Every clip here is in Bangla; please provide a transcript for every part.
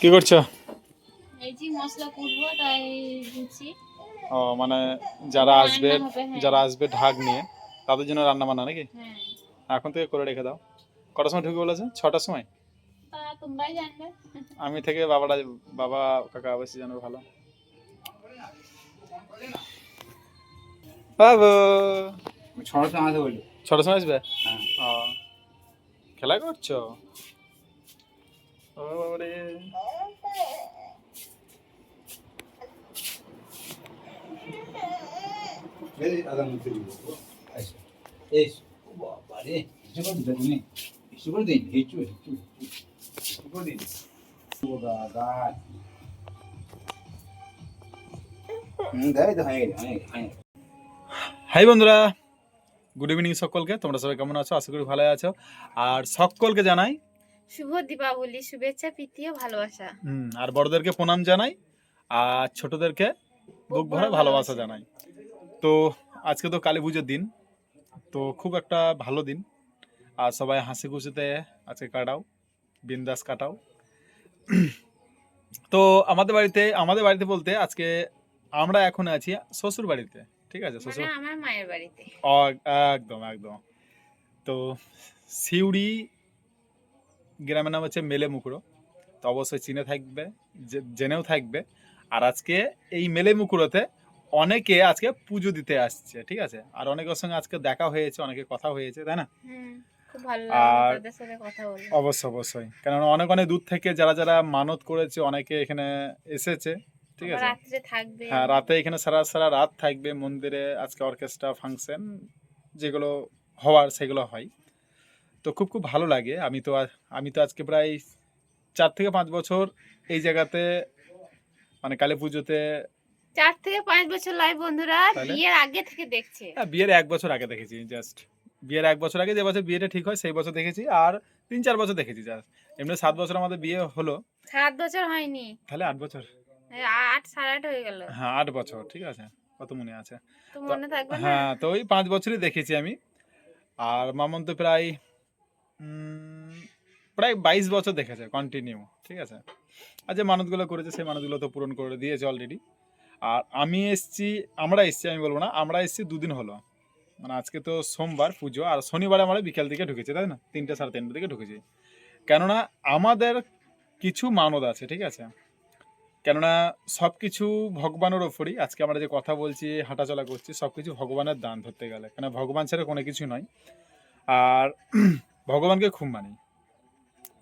কি করছ? এই যে মশলা কুটবো তাই বুঝছি ও মানে যারা আসবে হ্যাঁ। যারা আসবে ঢাক নিয়ে তাদের জন্য রান্না বান্না নাকি? হ্যাঁ। এখন থেকে করে রেখে দাও। কটার সময় ঢুকে বলেছে? ছটার সময়? তোমরাই জানবে। আমি থেকে বাবাটা বাবা কাকা অবশ্যই জানবে ভালো। বাবু! ছড়াশো আমাকে বলল ছটার সময় আসবে? হ্যাঁ। ও খেলা করছ? ও বাবারে এই আদা মুখে দিব। আচ্ছা। এই বাবা রে কিছু করে দিতে তুমি? কিছু করে দিন হিচু হিচু হিচু করে দিন ও দাদা। হুম দেয় তো গেছে গেছে গেছে। হাই বন্ধুরা গুড ইভিনিং সকলকে। তোমরা সবাই কেমন আছো? আশা করি ভালো আছো। আর সকলকে জানাই শুভ দীপাবলি শুভেচ্ছা প্রীতি ও ভালোবাসা। হুম, আর বড়দেরকে প্রণাম জানাই আর ছোটদেরকে বুক ভরা ভালোবাসা জানাই। তো আজকে তো কালী পুজোর দিন তো খুব একটা ভালো দিন। আর সবাই হাসি খুশিতে আজকে কাটাও বিন্দাস কাটাও। তো আমাদের বাড়িতে আমাদের বাড়িতে বলতে আজকে আমরা এখন আছি শ্বশুর বাড়িতে ঠিক আছে মানে শ্বশুর আমার মায়ের বাড়িতে। একদম একদম। তো সিউড়ি গ্রামের নাম হচ্ছে মেলে মুকুরো তো অবশ্যই চিনে থাকবে জেনেও থাকবে। আর আজকে এই মেলে মুকুরোতে অনেকে আজকে পুজো দিতে আসছে ঠিক আছে? আর অনেকের সঙ্গে আজকে দেখা হয়েছে অনেকে কথা হয়েছে তাই না? আর- অবশ্যই অবশ্যই। কেননা অনেক অনেক দূর থেকে যারা যারা মানত করেছে অনেকে এখানে এসেছে ঠিক আছে? হ্যাঁ রাতে এখানে সারা সারা রাত থাকবে মন্দিরে আজকে অর্কেস্ট্রা ফাংশন যেগুলো হওয়ার সেগুলো হয়। তো খুব খুব ভালো লাগে। আমি তো আমি তো আজকে প্রায় চার থেকে পাঁচ বছর এই জায়গাতে মানে কালী পুজোতে চার থেকে পাঁচ বছর লাই বন্ধুরা বিয়ের আগে থেকে দেখছে। হ্যাঁ, বিয়ের এক বছর আগে দেখেছি জাস্ট বিয়ের এক বছর আগে যে বছর বিয়েটা ঠিক হয় সেই বছর দেখেছি আর তিন চার বছর দেখেছি জাস্ট এমনি সাত বছর আমাদের বিয়ে হলো। সাত বছর হয়নি। তাহলে আট বছর? আট সাড়ে আট হয়ে গেল। হ্যাঁ আট বছর ঠিক আছে। কত মনে আছে? হ্যাঁ তো ওই পাঁচ বছরই দেখেছি আমি। আর মামন তো প্রায় প্রায় বাইশ বছর দেখেছে কন্টিনিউ ঠিক আছে? আর যে মানতগুলো করেছে, সেই মানুষগুলো তো পূরণ করে দিয়েছে অলরেডি আর আমি এসছি, আমরা এসছি, আমি বলব না, আমরা এসছি দুদিন হলো। মানে আজকে তো সোমবার পুজো, আর শনিবারে আমরা বিকেল দিকে ঢুকেছি, তাই না? তিনটে সাড়ে তিনটে দিকে ঢুকেছি। কেননা আমাদের কিছু মানদ আছে, ঠিক আছে? কেননা সব কিছু ভগবানের ওপরই, আজকে আমরা যে কথা বলছি, হাঁটাচলা করছি সব কিছু ভগবানের দান ধরতে গেলে। কেন ভগবান ছাড়া কোনো কিছু নয়। আর ভগবানকে খুব মানি।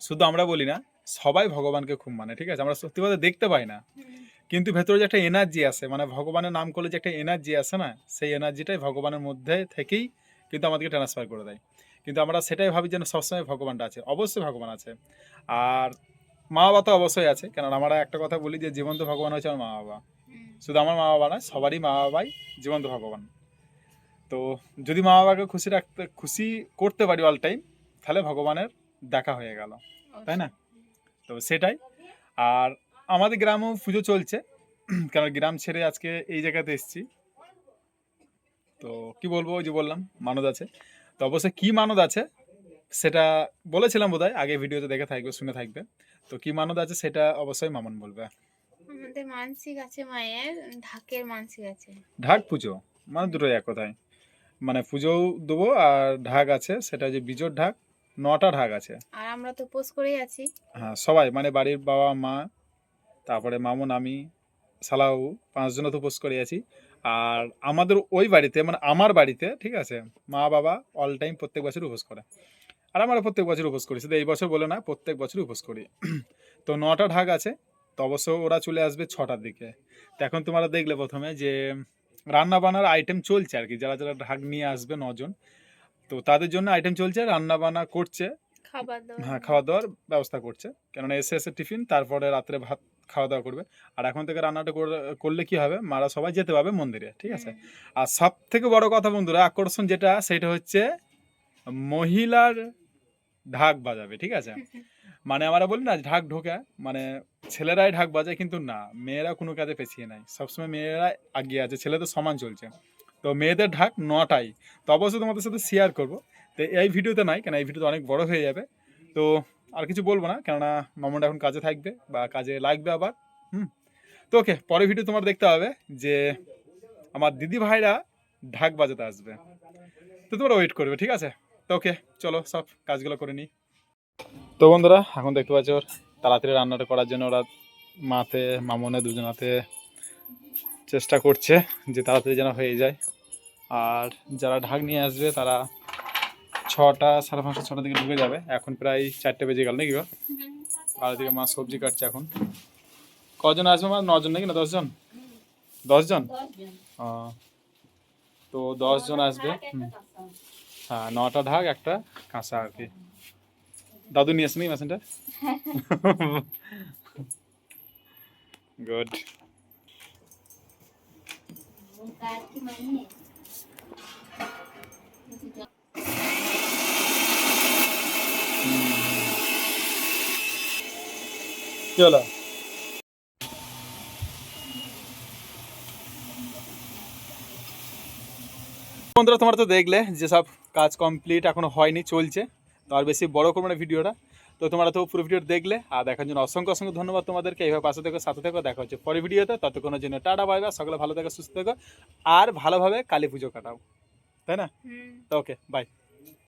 শুধু আমরা বলি না সবাই ভগবানকে খুব মানে ঠিক আছে? আমরা সত্যি কথা দেখতে পাই না। কিন্তু ভেতরে যে একটা এনার্জি আসে মানে ভগবানের নাম করলে যে একটা এনার্জি আসে না সেই এনার্জিটাই ভগবানের মধ্যে থেকেই কিন্তু আমাদেরকে ট্রান্সফার করে দেয়। কিন্তু আমরা সেটাই ভাবি যেন সবসময় ভগবানটা আছে। অবশ্যই ভগবান আছে। আর মা বাবা তো অবশ্যই আছে। কেন আমরা একটা কথা বলি যে জীবন্ত ভগবান হচ্ছে আমার মা বাবা শুধু আমার মা বাবা নয় সবারই মা বাবাই জীবন্ত ভগবান। তো যদি মা বাবাকে খুশি রাখতে খুশি করতে পারি অল টাইম তাহলে ভগবানের দেখা হয়ে গেল তাই না? তো সেটাই। আর আমাদের গ্রামেও পুজো চলছে কারণ গ্রাম ছেড়ে আজকে এই জায়গাতে এসেছি। তো কি বলব ওই যে বললাম মানদ আছে। তো অবশ্যই কি মানদ আছে সেটা বলেছিলাম বোধহয় আগে ভিডিওতে দেখে থাকবে শুনে থাকবে। তো কি মানদ আছে সেটা অবশ্যই মামন বলবে। আমাদের মানসিক আছে মায়ের ঢাকের মানসিক আছে। ঢাক পুজো মানে দুটোই এক কথায়। মানে পুজোও দেবো আর ঢাক আছে সেটা যে বিজোর ঢাক নটা ঢাক আছে। আর আমরা তো পোস্ট করেই আছি। হ্যাঁ সবাই মানে বাড়ির বাবা মা তারপরে মামুন আমি সালাউ পাঁচজন তো উপোস করে আছি। আর আমাদের ওই বাড়িতে মানে আমার বাড়িতে ঠিক আছে মা বাবা অল টাইম প্রত্যেক বছর উপোস করে। আর আমরা প্রত্যেক বছর উপোস করি শুধু এই বছর বলে না প্রত্যেক বছর উপোস করি। তো নটা ঢাক আছে তো অবশ্য ওরা চলে আসবে ছটার দিকে। তো এখন তোমরা দেখলে প্রথমে যে রান্না বান্নার আইটেম চলছে আর কি যারা যারা ঢাক নিয়ে আসবে নজন তো তাদের জন্য আইটেম চলছে রান্না বান্না করছে হ্যাঁ খাওয়া দাওয়ার ব্যবস্থা করছে। কেননা এসে এসে টিফিন তারপরে রাত্রে ভাত খাওয়া দাওয়া করবে। আর এখন থেকে রান্নাটা করে- করলে কি হবে? মারা সবাই যেতে পারবে মন্দিরে ঠিক আছে? আর সব থেকে বড় কথা বন্ধুরা আকর্ষণ যেটা সেটা হচ্ছে মহিলার ঢাক বাজাবে ঠিক আছে? মানে আমরা বলি না ঢাক ঢোকা মানে ছেলেরাই ঢাক বাজায় কিন্তু না মেয়েরা কোনো কাজে পেছিয়ে নাই। সবসময় মেয়েরা আগিয়ে আছে ছেলে তো সমান চলছে। তো মেয়েদের ঢাক নটাই। তো অবশ্যই তোমাদের সাথে শেয়ার করব। তো এই ভিডিওতে নাই, কেন এই ভিডিওতে অনেক বড় হয়ে যাবে। তো আর কিছু বলব না, কেননা মামনটা এখন কাজে থাকবে বা কাজে লাগবে আবার, হুম। তো ওকে পরের ভিডিও তোমার দেখতে হবে যে আমার দিদি ভাইরা ঢাক বাজাতে আসবে। তো তোমরা ওয়েট করবে, ঠিক আছে? তো ওকে চলো সব কাজগুলো করে নিই। তো বন্ধুরা, এখন দেখতে পাচ্ছ তাড়াতাড়ি রান্নাটা করার জন্য ওরা মাতে মামনে দুজনাতে চেষ্টা করছে যে তাড়াতাড়ি যেন হয়ে যায়। আর যারা ঢাক নিয়ে আসবে তারা ছটা সাড়ে পাঁচটা ছটা দিকে ঢুকে যাবে। এখন প্রায় চারটে বেজে গেল নাকি আর দিকে মা সবজি কাটছে এখন। কজন আসবে মা? নজন নাকি না দশজন? দশজন? ও, তো দশজন আসবে। হ্যাঁ নটা ঢাক একটা কাঁচা আর কি। দাদু নিয়ে আসেনি মেশিনটা? গুড। কি বন্ধুরা, তোমরা তো দেখলে যে সব কাজ কমপ্লিট এখনও হয়নি, চলছে। তো আর বেশি বড় করব না ভিডিওটা। তো তোমরা তো পুরো ভিডিও দেখলে আর দেখার জন্য অসংখ্য অসংখ্য ধন্যবাদ তোমাদেরকে। এইভাবে পাশে থেকে সাথে থেকে দেখা হচ্ছে পরে ভিডিওতে। ততক্ষণের জন্য টাটা বাই বাই সকলে ভালো থেকো সুস্থ থেকো আর ভালোভাবে কালী পুজো কাটাও। তাই না? তো ওকে বাই